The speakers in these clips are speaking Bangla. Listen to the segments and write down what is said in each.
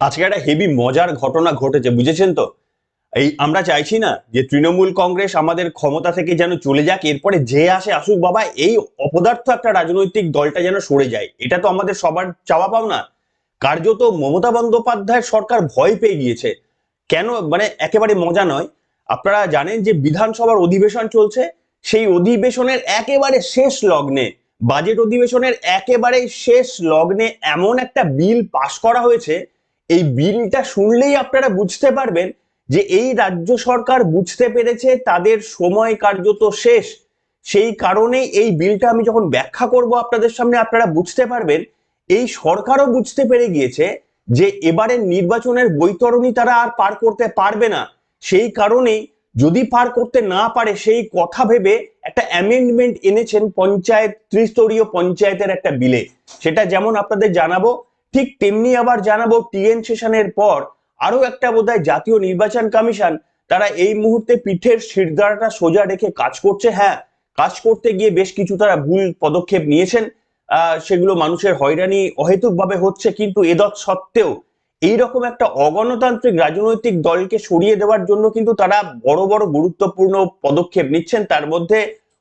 আজকে একটা হেভি মজার ঘটনা ঘটেছে, বুঝেছেন তো? এই আমরা চাইছি না যে তৃণমূল কংগ্রেস আমাদের ক্ষমতা থেকে যেন চলে যাক, এরপরে যে আসে আসুক বাবা, এই অপদার্থ একটা রাজনৈতিক দলটা যেন সরে যায়। এটা তো আমাদের সবার চাওয়া পাও না কার্যত মমতা বন্দ্যোপাধ্যায় সরকার ভয় পেয়ে গিয়েছে। কেন? মানে একেবারে মজা নয়। আপনারা জানেন যে বিধানসভার অধিবেশন চলছে, সেই অধিবেশনের একেবারে শেষ লগ্নে, বাজেট অধিবেশনের একেবারে শেষ লগ্নে এমন একটা বিল পাশ করা হয়েছে এই বিলটা শুনলেই আপনারা বুঝতে পারবেন যে এই রাজ্য সরকার বুঝতে পেরেছে, তাদের সময় কার্যত শেষ। সেই কারণেই এই বিলটা আমি যখন ব্যাখ্যা করব আপনাদের সামনে, আপনারা বুঝতে পারবেন, এই সরকারও বুঝতে পেরে গিয়েছে যে এবারের নির্বাচনের বৈতরণী তারা আর পার করতে পারবে না। সেই কারণেই যদি পার করতে না পারে, সেই কথা ভেবে একটা অ্যামেন্ডমেন্ট এনেছেন পঞ্চায়েত, ত্রিস্তরীয় পঞ্চায়েতের একটা বিলে। সেটা যেমন আপনাদের জানাব ঠিক তেমনি আবার জানাব টিএন সেশনের পর আরও একটা বোধহয় জাতীয় নির্বাচন কমিশন তারা এই মুহূর্তে পিঠের শিরদাঁড়াটা সোজা রেখে কাজ করছে। হ্যাঁ কাজ করতে গিয়ে বেশ কিছু তারা ভুল পদক্ষেপ নিয়েছেন। সেগুলো মানুষের হয়রানি অহেতুকভাবে হচ্ছে, কিন্তু এদৎ সত্ত্বেও এইরকম একটা অগণতান্ত্রিক রাজনৈতিক দলকে সরিয়ে দেওয়ার জন্য কিন্তু তারা বড় বড় গুরুত্বপূর্ণ পদক্ষেপ নিচ্ছেন। তার মধ্যে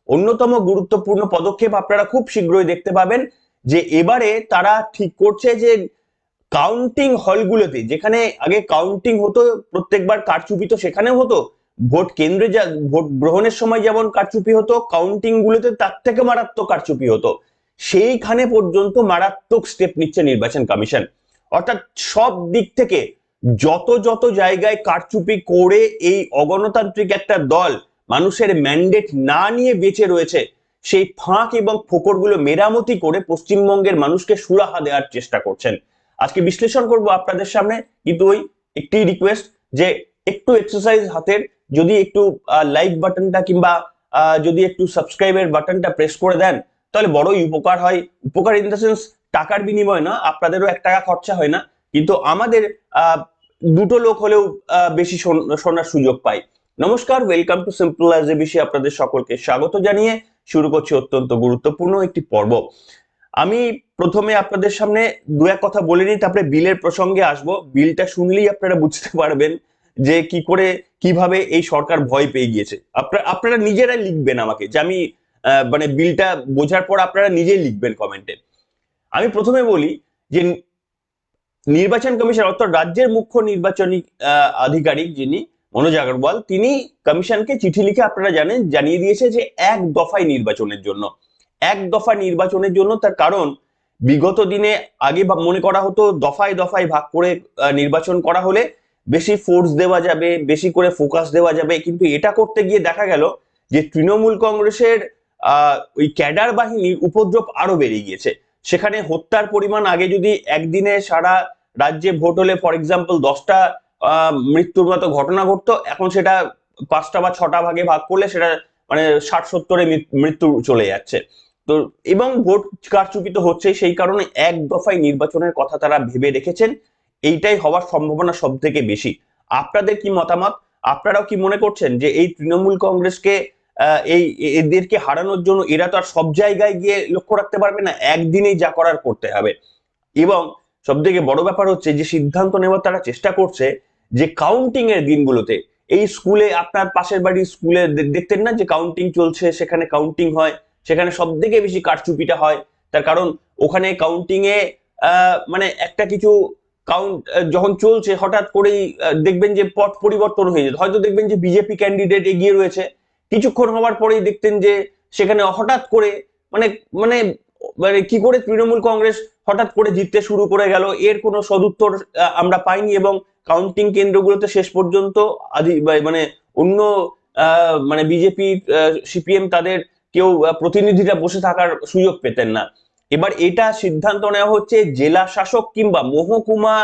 অন্যতম গুরুত্বপূর্ণ পদক্ষেপ আপনারা খুব শীঘ্রই দেখতে পাবেন। যে এবারে তারা ঠিক করছে যে কাউন্টিং হলগুলোতে যেখানে আগে কাউন্টিং হতো, প্রত্যেকবার কারচুপি তো সেখানেও হতো। ভোট কেন্দ্রে যা, ভোট গ্রহণের সময় যেমন কারচুপি হতো কাউন্টিং গুলোতে তার থেকে মারাত্মক কারচুপি হতো। সেইখানে পর্যন্ত মারাত্মক স্টেপ নিচ্ছে নির্বাচন কমিশন। অর্থাৎ সব দিক থেকে যত যত জায়গায় কারচুপি করে এই অগণতান্ত্রিক একটা দল মানুষের ম্যান্ডেট না নিয়ে বেঁচে রয়েছে সেই ফাঁক এবং ফোকরগুলো মেরামতি করে পশ্চিমবঙ্গের মানুষকে সুরাহা দেওয়ার চেষ্টা করছেন। আজকে বিশ্লেষণ করব আপনাদের সামনে, কিন্তু ওই একটি রিকোয়েস্ট যে একটু এক্সারসাইজ হাতের, যদি একটু লাইক বাটনটা কিংবা যদি একটু সাবস্ক্রাইবের বাটনটা প্রেস করে দেন, তাহলে বড়ই উপকার হয়। উপকার ইন দ্য সেন্স টাকার বিনিময় না, আপনাদেরও এক টাকা খরচা হয় না, কিন্তু আমাদের দুটো লোক হলেও বেশি শোন- শোনার সুযোগ পাই। নমস্কার ওয়েলকাম টু সিম্পল অ্যাজ এ বিষয়ে আপনাদের সকলকে স্বাগত জানিয়ে শুরু করছি অত্যন্ত গুরুত্বপূর্ণ একটি পর্ব। আমি প্রথমে আপনাদের সামনে দু এক কথা বলে নিই, তারপরে বিলের প্রসঙ্গে আসব। বিলটা শুনলেই আপনারা বুঝতে পারবেন যে কি করে, কীভাবে এই সরকার ভয় পেয়ে গিয়েছে। আপনারা আপনারা নিজেরাই লিখবেন আমাকে যে আমি মানে বিলটা বোঝার পর আপনারা নিজেই লিখবেন কমেন্টে। আমি প্রথমে বলি যে নির্বাচন কমিশন অর্থাৎ রাজ্যের মুখ্য নির্বাচনী আধিকারিক যিনি মনোজ আগরওয়াল, তিনি কমিশনকে চিঠি লিখে আপনারা জানেন, জানিয়ে দিয়েছে যে এক দফায় নির্বাচনের জন্য। এক দফা নির্বাচনের জন্য তার কারণ, বিগত দিনে আগে মনে করা হতো দফায় দফায় ভাগ করে নির্বাচন করা হলে বেশি ফোর্স দেওয়া যাবে, বেশি করে ফোকাস দেওয়া যাবে। কিন্তু এটা করতে গিয়ে দেখা গেল যে তৃণমূল কংগ্রেসের ওই ক্যাডার বাহিনীর উপদ্রব আরও বেড়ে গিয়েছে। সেখানে হত্যার পরিমাণ আগে যদি একদিনে সারা রাজ্যে ভোট হলে ফর এক্সাম্পল দশটা মৃত্যুর মতো ঘটনা ঘটতো, এখন সেটা পাঁচটা বা ছটা ভাগে ভাগ করলে সেটা মানে ষাট সত্তরে মৃত্যু চলে যাচ্ছে। তো এবং ভোট কারচুপি তো হচ্ছে সেই কারণে এক দফায় নির্বাচনের কথা তারা ভেবে রেখেছেন, এইটাই হওয়ার সম্ভাবনা সব থেকে বেশি। আপনাদের কি মতামত? আপনারাও কি মনে করছেন যে এই তৃণমূল কংগ্রেসকে এই এদেরকে হারানোর জন্য এরা তো আর সব জায়গায় গিয়ে লক্ষ্য রাখতে পারবে না, একদিনেই যা করার করতে হবে। এবং সব থেকে বড় ব্যাপার হচ্ছে যে সিদ্ধান্ত নেওয়ার তারা চেষ্টা করছে যে কাউন্টিং এর দিনগুলোতে, এই স্কুলে আপনার পাশের বাড়ির স্কুলে দেখতেন না যে কাউন্টিং চলছে, সেখানে কাউন্টিং হয়, সেখানে সব থেকে বেশি কারচুপিটা হয়, তার কারণ ওখানে কাউন্টিং এ মানে একটা কিছু কাউন্ট যখন চলছে, হঠাৎ করেই দেখবেন যে পট পরিবর্তন হয়ে যেত। হয়তো দেখবেন যে বিজেপি ক্যান্ডিডেট এগিয়ে রয়েছে, কিছুক্ষণ হওয়ার পরেই দেখতেন যে সেখানে হঠাৎ করে মানে মানে মানে কি করে তৃণমূল কংগ্রেস হঠাৎ করে জিততে শুরু করে গেল, এর কোনো সদুত্তর আমরা পাইনি এবং কাউন্টিং কেন্দ্রগুলোতে শেষ পর্যন্ত আদি মানে অন্য মানে বিজেপি সিপিএম তাদের কেউ প্রতিনিধিরা বসে থাকার সুযোগ পেতেন না। এবার এটা সিদ্ধান্ত নেওয়া হচ্ছে জেলা শাসক কিংবা মহকুমা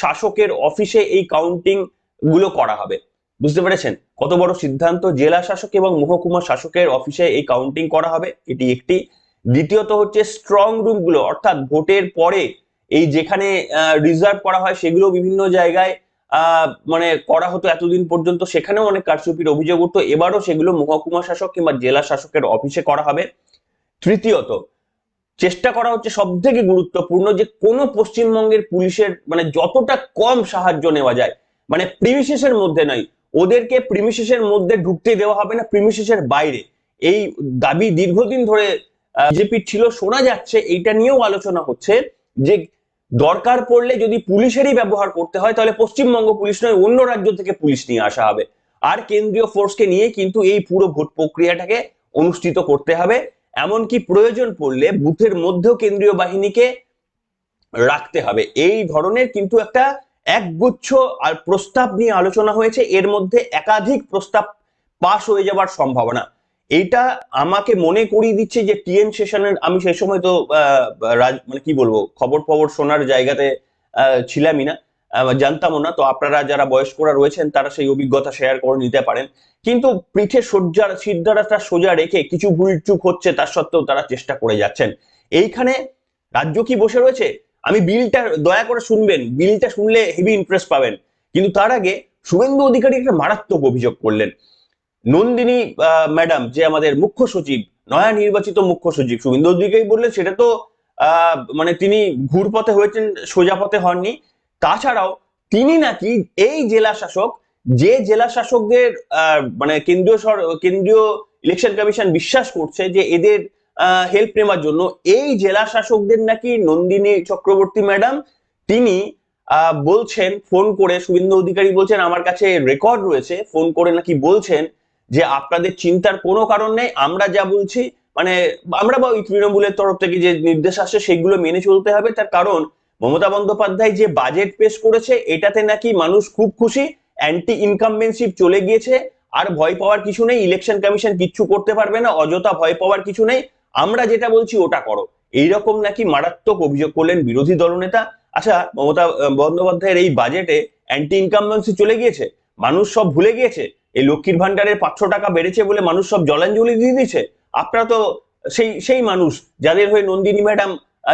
শাসকের অফিসে এই কাউন্টিংগুলো করা হবে। বুঝতে পেরেছেন? কত বড় সিদ্ধান্ত জেলা শাসক এবং মহকুমা শাসকের অফিসে এই কাউন্টিং করা হবে, এটি একটি। দ্বিতীয়ত হচ্ছে স্ট্রং রুমগুলো, অর্থাৎ ভোটের পরে এই যেখানে রিজার্ভ করা হয় সেগুলো বিভিন্ন জায়গায় মানে করা হতো এতদিন পর্যন্ত। সেখানেও অনেক কারচুপির অভিযোগ উঠতো। এবারও সেগুলো মহকুমা শাসক কিংবা জেলা শাসকের অফিসে করা হবে। তৃতীয়ত, চেষ্টা করা হচ্ছে সব থেকে গুরুত্বপূর্ণ যে কোনো পশ্চিমবঙ্গের পুলিশের মানে যতটা কম সাহায্য নেওয়া যায় মানে প্রিমিসেসের মধ্যে নয়, ওদেরকে প্রিমিসেসের মধ্যে ঢুকতে দেওয়া হবে না, প্রিমিসেসের বাইরে। এই দাবি দীর্ঘদিন ধরে বিজেপির ছিল। শোনা যাচ্ছে, এইটা নিয়েও আলোচনা হচ্ছে যে দরকার পড়লে যদি পুলিশেরই ব্যবহার করতে হয়, তাহলে পশ্চিমবঙ্গ পুলিশ নয়, অন্য রাজ্য থেকে পুলিশ নিয়ে আসা হবে। আর কেন্দ্রীয় ফোর্সকে নিয়ে কিন্তু এই পুরো ভোট প্রক্রিয়াটাকে অনুষ্ঠিত করতে হবে। এমনকি প্রয়োজন পড়লে বুথের মধ্যেও কেন্দ্রীয় বাহিনীকে রাখতে হবে। এই ধরনের কিন্তু একটা একগুচ্ছ আর প্রস্তাব নিয়ে আলোচনা হয়েছে। এর মধ্যে একাধিক প্রস্তাব পাশ হয়ে যাবার সম্ভাবনা। এইটা আমাকে মনে করিয়ে দিচ্ছে যে টিএন সেশনের, আমি সে সময় তো মানে কি বলব, খবর ফবর শোনার জায়গাতে ছিলামই না জানতামও না, তো আপনারা যারা বয়স্করা রয়েছেন, তারা সেই অভিজ্ঞতা শেয়ার করে নিতে পারেন। কিন্তু পিঠে সজ্জার সিদ্ধারাটা সোজা রেখে কিছু ভুল চুক হচ্ছে তার সত্ত্বেও তারা চেষ্টা করে যাচ্ছেন। এইখানে রাজ্য কি বসে রয়েছে? আমি বিলটা, দয়া করে শুনবেন, বিলটা শুনলে হেভি ইন্টারেস্ট পাবেন। কিন্তু তার আগে শুভেন্দু অধিকারী একটা মারাত্মক অভিযোগ করলেন। নন্দিনী ম্যাডাম যে আমাদের মুখ্য সচিব, নয়া নির্বাচিত মুখ্য সচিব, শুভেন্দু অধিকারী বললেন, সেটা তো মানে তিনি ঘুরপথে হয়েছেন, সোজা পথে হননি। তাছাড়াও তিনি নাকি এই জেলা শাসক, যে জেলা শাসকদের মানে কেন্দ্রীয় কেন্দ্রীয় ইলেকশন কমিশন বিশ্বাস করছে যে এদের হেল্প নেওয়ার জন্য, এই জেলা শাসকদের নাকি নন্দিনী চক্রবর্তী ম্যাডাম তিনি বলছেন ফোন করে, শুভেন্দু অধিকারী বলছেন, আমার কাছে রেকর্ড রয়েছে। ফোন করে নাকি বলছেন যে আপনাদের চিন্তার কোনো কারণ নেই, আমরা যা বলছি মানে আমরা বা ওই তৃণমূলের তরফ থেকে যে নির্দেশ আসছে সেগুলো মেনে চলতে হবে। তার কারণ মমতা বন্দ্যোপাধ্যায় যে বাজেট পেশ করেছে, এটাতে নাকি মানুষ খুব খুশি অ্যান্টি ইনকামবেন্সিপ চলে গিয়েছে, আর ভয় পাওয়ার কিছু নেই ইলেকশন কমিশন কিচ্ছু করতে পারবে না, অযথা ভয় পাওয়ার কিছু নেই। আমরা যেটা বলছি, ওটা করো। এইরকম নাকি মারাত্মক অভিযোগ করলেন বিরোধী দলনেতা। আচ্ছা মমতা বন্দ্যোপাধ্যায়ের এই বাজেটে অ্যান্টি ইনকামবেন্সি চলে গিয়েছে, মানুষ সব ভুলে গিয়েছে। এই লক্ষ্মীর ভান্ডারের পাঁচশো টাকা বেড়েছে বলে মানুষ সব জলাঞ্জলি দিয়ে দিয়েছে? আপনারা তো সেই সেই মানুষ যাদের হয়ে নন্দিনী ম্যাডাম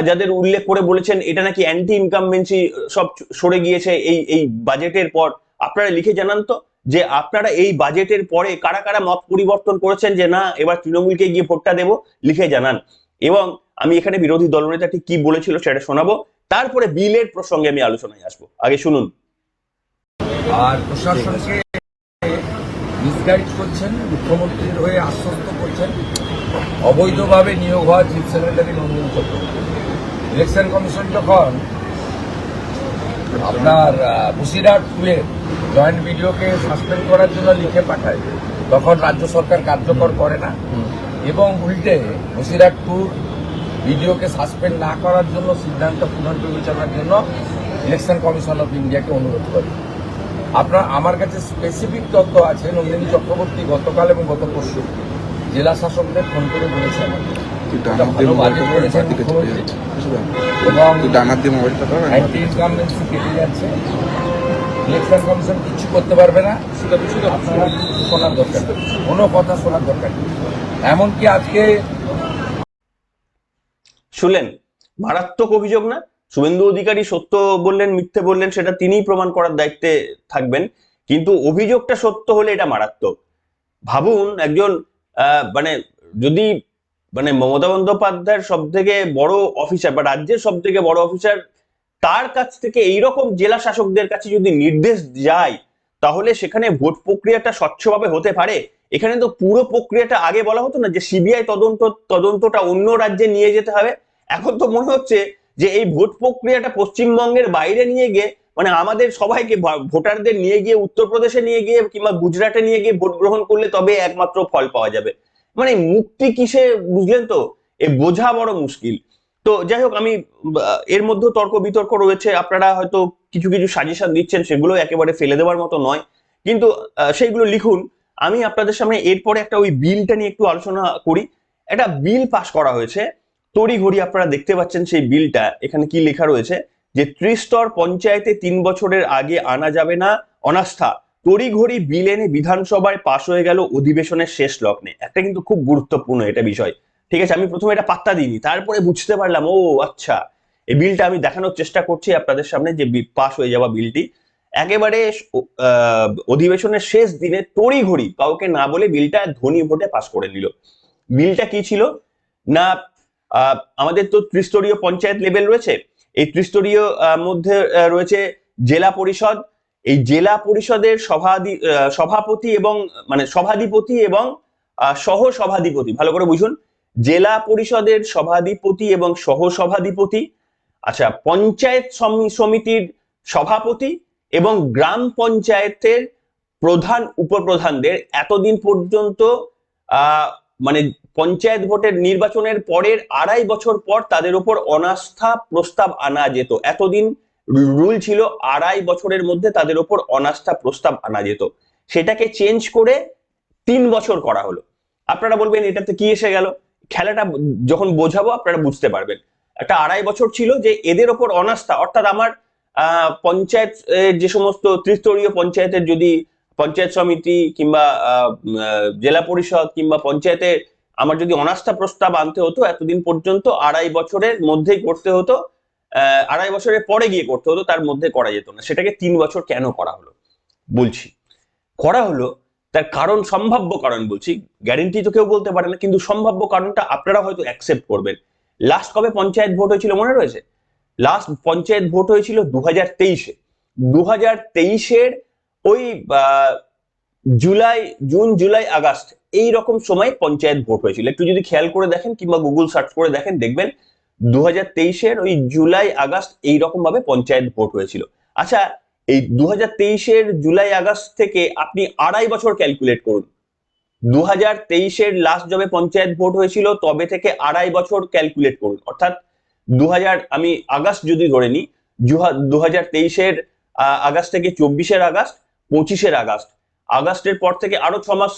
যাদের উল্লেখ করে বলেছেন, এটা নাকি অ্যান্টি ইনকামবেন্সি সব সরে গিয়েছে এই এই বাজেটের পর। আপনারা লিখে জানান তো যে আপনারা এই বাজেটের পরে কারা কারা মত পরিবর্তন করেছেন যে না, এবার তৃণমূলকে গিয়ে ভোটটা দেবো, লিখে জানান। এবং আমি এখানে বিরোধী দলনেতা ঠিক কি বলেছিল সেটা শোনাবো। তারপরে বিলের প্রসঙ্গে আমি আলোচনায় আসব। আগে শুনুন। আর প্রশাসনকে মিসগাইড করছেন মুখ্যমন্ত্রীর হয়ে আশ্বস্ত করছেন অবৈধভাবে নিয়োগ হওয়া chief secretary Nandini Chakraborty election commission যখন আপনার বসিরহাট টুয়ের জয়েন্ট ভিডিওকে সাসপেন্ড করার জন্য লিখে পাঠায় তখন রাজ্য সরকার কার্যকর করে না। এবং উল্টে বসিরহাট টুর ভিডিওকে সাসপেন্ড না করার জন্য সিদ্ধান্ত পুনর্বিবেচনার জন্য ইলেকশন কমিশন অফ ইন্ডিয়াকে অনুরোধ করে। আপনার আমার কাছে স্পেসিফিক তথ্য আছে নন্দিনী চক্রবর্তী গতকাল এবং গত পরশু। জেলা শাসকদের ফোন করে বলেছেন ইলেকশন কমিশন করতে পারবে না। আপনারা শোনার দরকার কোনো কথা শোনার দরকার নেই। এমনকি আজকে শুনলেন মারাত্মক অভিযোগ না? শুভেন্দু অধিকারী সত্য বললেন, মিথ্যে বললেন, সেটা তিনিই প্রমাণ করার দায়িত্বে থাকবেন। কিন্তু অভিযোগটা সত্য হলে এটা মারাত্মক। ভাবুন, একজন মানে যদি মানে মমতা বন্দ্যোপাধ্যায়ের সব থেকে বড় অফিসার বা রাজ্যের সব থেকে বড় অফিসার তার কাছ থেকে এইরকম জেলা শাসকদের কাছে যদি নির্দেশ যায়, তাহলে সেখানে ভোট প্রক্রিয়াটা স্বচ্ছভাবে হতে পারে। এখানে তো পুরো প্রক্রিয়াটা আগে বলা হতো না যে সিবিআই তদন্ত, তদন্তটা অন্য রাজ্যে নিয়ে যেতে হবে। এখন তো মনে হচ্ছে যে এই ভোট প্রক্রিয়াটা পশ্চিমবঙ্গের বাইরে নিয়ে গিয়ে মানে আমাদের সবাইকে ভোটারদের নিয়ে গিয়ে, উত্তরপ্রদেশে নিয়ে গিয়ে কিংবা গুজরাটে নিয়ে গিয়ে ভোট গ্রহণ করলে তবে একমাত্র ফল পাওয়া যাবে। মানে মুক্তি কিসে বুঝলেন তো? এ বোঝা বড় মুশকিল। তো যাই হোক, আমি এর মধ্যে তর্ক বিতর্ক রয়েছে। আপনারা হয়তো কিছু কিছু সাজেশন দিচ্ছেন, সেগুলো একেবারে ফেলে দেওয়ার মতো নয়। কিন্তু সেইগুলো লিখুন। আমি আপনাদের সামনে এরপরে একটা ওই বিলটা নিয়ে একটু আলোচনা করি। একটা বিল পাশ করা হয়েছে। তড়িঘড়ি আপনারা দেখতে পাচ্ছেন সেই বিলটা। এখানে কি লেখা রয়েছে? যে ত্রিস্তর পঞ্চায়েতে তিন বছরের আগে আনা যাবে না, অনাস্থা। তড়িঘড়ি বিল এনে বিধানসভায় পাশ হয়ে গেল অধিবেশনের শেষ লগ্নে। একটা কিন্তু খুব গুরুত্বপূর্ণ এটা বিষয়। ঠিক আছে, আমি প্রথমে এটা পাত্তা দিইনি। তারপরে বুঝতে পারলাম, ও আচ্ছা এই বিলটা আমি দেখানোর চেষ্টা করছি আপনাদের সামনে যে পাশ হয়ে যাওয়া বিলটি। একেবারে অধিবেশনের শেষ দিনে তড়িঘড়ি কাউকে না বলে বিলটা ধনী ভোটে পাশ করে নিল। বিলটা কি ছিল? না আমাদের তো ত্রিস্তরীয় পঞ্চায়েত লেভেল রয়েছে। এই ত্রিস্তরীয় মধ্যে রয়েছে জেলা পরিষদ। এই জেলা পরিষদের সভাধি সভাপতি এবং মানে সভাধিপতি এবং সহ সভাধিপতি ভালো করে বুঝুন। জেলা পরিষদের সভাধিপতি এবং সহ সভাধিপতি আচ্ছা পঞ্চায়েত সমি- সমিতির সভাপতি এবং গ্রাম পঞ্চায়েতের প্রধান, উপপ্রধানদের এতদিন পর্যন্ত মানে পঞ্চায়েত ভোটের নির্বাচনের পরের আড়াই বছর পর তাদের উপর অনাস্থা প্রস্তাব আনা যেত। এতদিন রুল ছিল আড়াই বছরের মধ্যে তাদের উপর অনাস্থা প্রস্তাব আনা যেত। সেটাকে চেঞ্জ করে তিন বছর করা হলো। আপনারা বলবেন, এটাতে কি এসে গেল? খেলাটা যখন বোঝাবো, আপনারা বুঝতে পারবেন। একটা আড়াই বছর ছিল যে এদের ওপর অনাস্থা। অর্থাৎ আমার পঞ্চায়েত যে সমস্ত ত্রিস্তরীয় পঞ্চায়েতের যদি পঞ্চায়েত সমিতি কিংবা জেলা পরিষদ কিংবা পঞ্চায়েতে আমার যদি অনাস্থা প্রস্তাব আনতে হতো, এতদিন পর্যন্ত আড়াই বছরের মধ্যেই করতে হতো আড়াই বছরের পরে গিয়ে করতে হতো, তার মধ্যে করা যেত না। সেটাকে তিন বছর কেন করা হলো? বলছি, করা হলো তার কারণ, সম্ভাব্য কারণ বলছি। গ্যারেন্টি তো কেউ বলতে পারে না, কিন্তু সম্ভাব্য কারণটা আপনারা হয়তো অ্যাকসেপ্ট করবেন। লাস্ট কবে পঞ্চায়েত ভোট হয়েছিল মনে রয়েছে? লাস্ট পঞ্চায়েত ভোট হয়েছিল দু হাজার তেইশে। দু হাজার তেইশের ওই জুলাই, জুন, জুলাই, আগস্ট, এই রকম সময় পঞ্চায়েত ভোট হয়েছিল। একটু যদি খেয়াল করে দেখেন কিংবা গুগল সার্চ করে দেখেন, দেখবেন দু হাজার তেইশের ওই জুলাই, আগস্ট এই রকম ভাবে পঞ্চায়েত ভোট হয়েছিল। আচ্ছা এই দু হাজার তেইশের জুলাই, আগস্ট থেকে আপনি আড়াই বছর ক্যালকুলেট করুন। দু হাজার তেইশের লাস্ট যবে পঞ্চায়েত ভোট হয়েছিল, তবে থেকে আড়াই বছর ক্যালকুলেট করুন। অর্থাৎ দু হাজার আমি আগস্ট যদি ধরে নিই দু হাজার তেইশের আগস্ট থেকে চব্বিশের আগস্ট, পঁচিশের আগস্ট আগস্টের পর থেকে আরও ছ মাস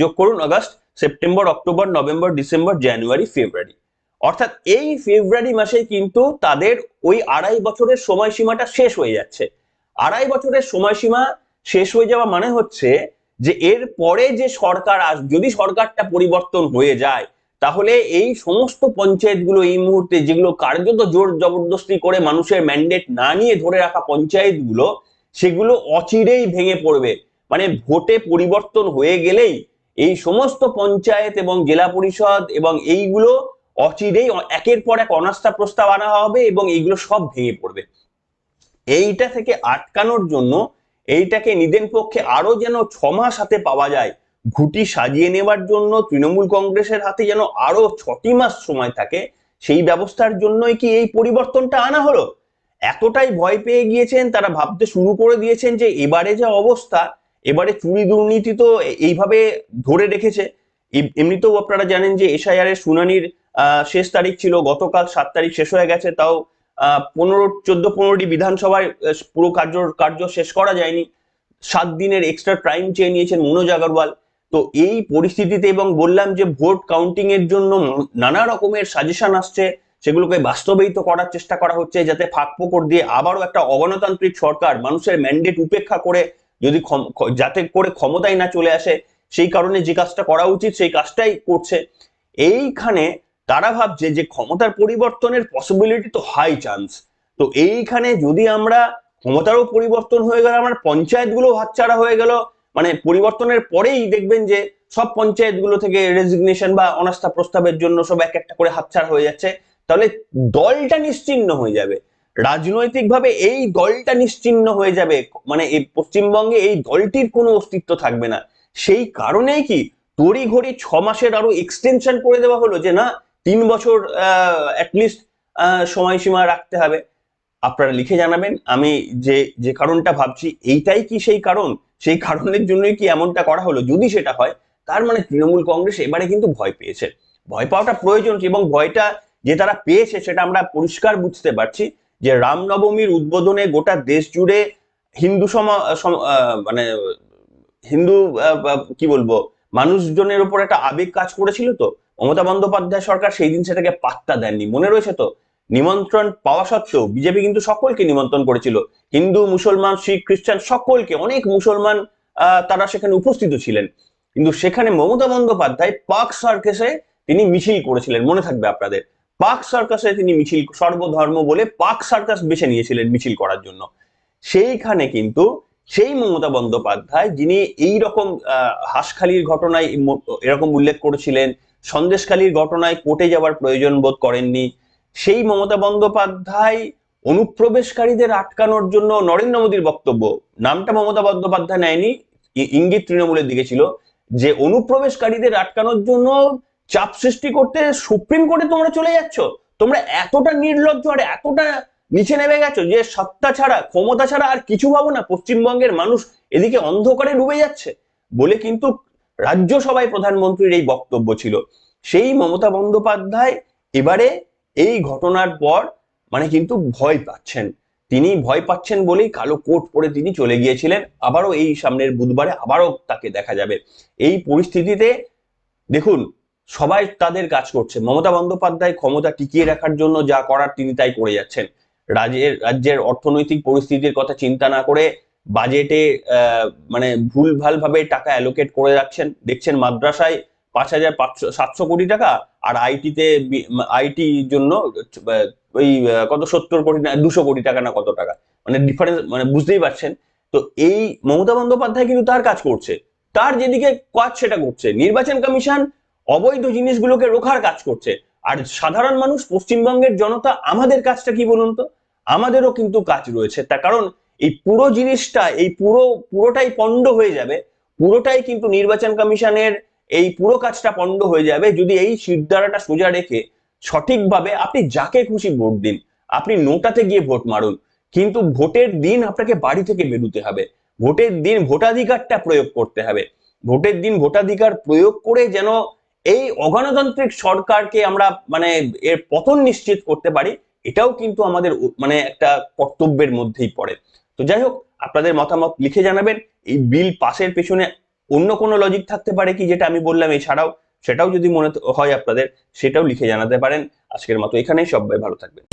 যোগ করুন August, September, October, November, December, January, February. অর্থাৎ এই ফেব্রুয়ারি মাসে কিন্তু তাদের ওই আড়াই বছরের সময়সীমাটা শেষ হয়ে যাচ্ছে। আড়াই বছরের সময়সীমা শেষ হয়ে যাওয়া মানে হচ্ছে যে এর পরে যে সরকার আস, যদি সরকারটা পরিবর্তন হয়ে যায়, তাহলে এই সমস্ত পঞ্চায়েতগুলো এই মুহূর্তে যেগুলো কার্যত জোর জবরদস্তি করে মানুষের ম্যান্ডেট না নিয়ে ধরে রাখা পঞ্চায়েতগুলো সেগুলো অচিরেই ভেঙে পড়বে। মানে ভোটে পরিবর্তন হয়ে গেলেই এই সমস্ত পঞ্চায়েত এবং জেলা পরিষদ এবং এইগুলো অচিরেই একের পর এক অনাস্থা প্রস্তাব আনা হবে এবং এইগুলো সব ভেঙে পড়বে। এইটা থেকে আটকানোর জন্য এইটাকে নিদেন পক্ষে আরও যেন ছ মাস হাতে পাওয়া যায়, ঘুটি সাজিয়ে নেবার জন্য তৃণমূল কংগ্রেসের হাতে যেন আরও ছটি মাস সময় থাকে, সেই ব্যবস্থার জন্যই কি এই পরিবর্তনটা আনা হলো? এতটাই ভয় পেয়ে গিয়েছেন, তারা ভাবতে শুরু করে দিয়েছেন যে এবারে যা অবস্থা, এবারে চুরি দুর্নীতি তো এইভাবে ধরে রেখেছে। এম- এমনিতেও আপনারা জানেন যে এসআইআর এর শুনানির শেষ তারিখ ছিল, গতকাল সাত তারিখ শেষ হয়ে গেছে, তাও পনেরো, চোদ্দ, পনেরোটি বিধানসভায় পুরো কার্য কার্য শেষ করা যায়নি। সাত দিনের এক্সট্রা টাইম চেয়ে নিয়েছেন মনোজ আগরওয়াল। তো এই পরিস্থিতিতে এবং বললাম যে ভোট কাউন্টিং এর জন্য নানা রকমের সাজেশন আসছে। সেগুলোকে বাস্তবায়িত করার চেষ্টা করা হচ্ছে যাতে ফাঁক ফোকর দিয়ে আবারও একটা অগণতান্ত্রিক সরকার মানুষের ম্যান্ডেট উপেক্ষা করে যদি যাতে করে ক্ষমতায় না চলে আসে, সেই কারণে যে কাজটা করা উচিত সেই কাজটাই করছে। এইখানে তারা ভাবছে যে ক্ষমতার পরিবর্তনের পসিবিলিটি তো হাই চান্স তো এইখানে যদি আমরা ক্ষমতারও পরিবর্তন হয়ে গেল, আমার পঞ্চায়েতগুলো হাতছাড়া হয়ে গেল মানে পরিবর্তনের পরেই দেখবেন যে সব পঞ্চায়েতগুলো থেকে রেজিগনেশন বা অনাস্থা প্রস্তাবের জন্য সব এক একটা করে হাতছাড়া হয়ে যাচ্ছে। তাহলে দলটা নিশ্চিহ্ন হয়ে যাবে। রাজনৈতিকভাবে এই দলটা নিশ্চিহ্ন হয়ে যাবে। মানে এই পশ্চিমবঙ্গে এই দলটির কোনো অস্তিত্ব থাকবে না। সেই কারণেই কি তড়ি ঘড়ি ছ মাসের আরও এক্সটেনশন করে দেওয়া হলো যে না, তিন বছর অ্যাটলিস্ট সময়সীমা রাখতে হবে। আপনারা লিখে জানাবেন। আমি যে যে কারণটা ভাবছি, এইটাই কি সেই কারণ? সেই কারণের জন্যই কি এমনটা করা হলো? যদি সেটা হয়, তার মানে তৃণমূল কংগ্রেস এবারে কিন্তু ভয় পেয়েছে। ভয় পাওয়াটা প্রয়োজন এবং ভয়টা যে তারা পেয়েছে সেটা আমরা পরিষ্কার বুঝতে পারছি যে রামনবমীর উদ্বোধনে গোটা দেশ জুড়ে হিন্দু সম- মানে হিন্দু কি বলব, মানুষজনের উপর একটা আবেগ কাজ করেছিল তো? মমতা বন্দ্যোপাধ্যায় সরকার সেই দিন সেটাকে পাত্তা দেননি। মনে রয়েছে তো? নিমন্ত্রণ পাওয়া সত্ত্বেও বিজেপি কিন্তু সকলকে নিমন্ত্রণ করেছিল। হিন্দু, মুসলমান, শিখ, খ্রিস্টান সকলকে, অনেক মুসলমান তারা সেখানে উপস্থিত ছিলেন। কিন্তু সেখানে মমতা বন্দ্যোপাধ্যায় পাক সার্কেসে তিনি মিছিল করেছিলেন। মনে থাকবে আপনাদের। পাক সার্কাসে তিনি মিছিল, সর্বধর্ম বলে পাক সার্কাস বেছে নিয়েছিলেন মিছিল করার জন্য। সেইখানে কিন্তু সেই মমতা বন্দ্যোপাধ্যায়, যিনি এই রকম হাঁসখালির ঘটনায় এরকম উল্লেখ করেছিলেন, সন্দেশখালীর ঘটনায় কোর্টে যাওয়ার প্রয়োজন বোধ করেননি, সেই মমতা বন্দ্যোপাধ্যায় অনুপ্রবেশকারীদের আটকানোর জন্য নরেন্দ্র মোদীর বক্তব্য, নামটা মমতা বন্দ্যোপাধ্যায় নেয়নি ইঙ্গিত তৃণমূলের দিকে ছিল, যে অনুপ্রবেশকারীদের আটকানোর জন্য চাপ সৃষ্টি করতে সুপ্রিম কোর্টে তোমরা চলে যাচ্ছ। তোমরা এতটা নির্লজ্জ আর এতটা নিচে নেমে গেছো যে সত্তা ছাড়া, ক্ষমতা ছাড়া আর কিছু ভাবো না, পশ্চিমবঙ্গের মানুষ এদিকে অন্ধকারে ডুবে যাচ্ছে। বলে কিন্তু রাজ্যসভায় প্রধানমন্ত্রীর এই বক্তব্য ছিল। সেই মমতা বন্দ্যোপাধ্যায় এবারে এই ঘটনার পর মানে কিন্তু ভয় পাচ্ছেন। তিনি ভয় পাচ্ছেন বলেই কালো কোট পরে তিনি চলে গিয়েছিলেন। আবারও এই সামনের বুধবারে আবারও তাকে দেখা যাবে। এই পরিস্থিতিতে দেখুন সবাই তাদের কাজ করছে। মমতা বন্দ্যোপাধ্যায় ক্ষমতা টিকিয়ে রাখার জন্য যা করার তিনি তাই করে যাচ্ছেন। রাজ্যের রাজ্যের অর্থনৈতিক পরিস্থিতির কথা চিন্তা না করে বাজেটে মানে ভুলভাল ভাবে টাকা অ্যালোকেট করে রাখছেন দেখছেন মাদ্রাসায় পাঁচ হাজার পাঁচশো, সাতশো কোটি টাকা আর আইটিতে আইটি জন্য ওই কত সত্তর কোটি না, দুশো কোটি টাকা না কত টাকা। মানে ডিফারেন্স মানে বুঝতেই পারছেন? তো এই মমতা বন্দ্যোপাধ্যায় কিন্তু তার কাজ করছে। তার যেদিকে কাজ সেটা করছে। নির্বাচন কমিশন অবৈধ জিনিসগুলোকে রোখার কাজ করছে। আর সাধারণ মানুষ, পশ্চিমবঙ্গের জনতা, আমাদের কাজটা কি বলুন তো? আমাদেরও কিন্তু কাজ রয়েছে। তার কারণ এই পুরো জিনিসটা, এই পুরো, পুরোটাই পণ্ড হয়ে যাবে। পুরোটাই কিন্তু নির্বাচন কমিশনের এই পুরো কাজটা পণ্ড হয়ে যাবে যদি এই সিদ্ধারাটা সোজা রেখে সঠিকভাবে আপনি যাকে খুশি ভোট দিন, আপনি নোটাতে গিয়ে ভোট মারুন। কিন্তু ভোটের দিন আপনাকে বাড়ি থেকে বেরোতে হবে। ভোটের দিন ভোটাধিকারটা প্রয়োগ করতে হবে। ভোটের দিন ভোটাধিকার প্রয়োগ করে যেন এই অগণতান্ত্রিক সরকারকে আমরা মানে এর পতন নিশ্চিত করতে পারি, এটাও কিন্তু আমাদের মানে একটা কর্তব্যের মধ্যেই পড়ে। তো যাই হোক, আপনাদের মতামত লিখে জানাবেন। এই বিল পাশের পেছনে অন্য কোনো লজিক থাকতে পারে কি যেটা আমি বললাম এছাড়াও? সেটাও যদি মনে হয় আপনাদের, সেটাও লিখে জানাতে পারেন। আজকের মতো এখানেই সবাই ভালো থাকবেন।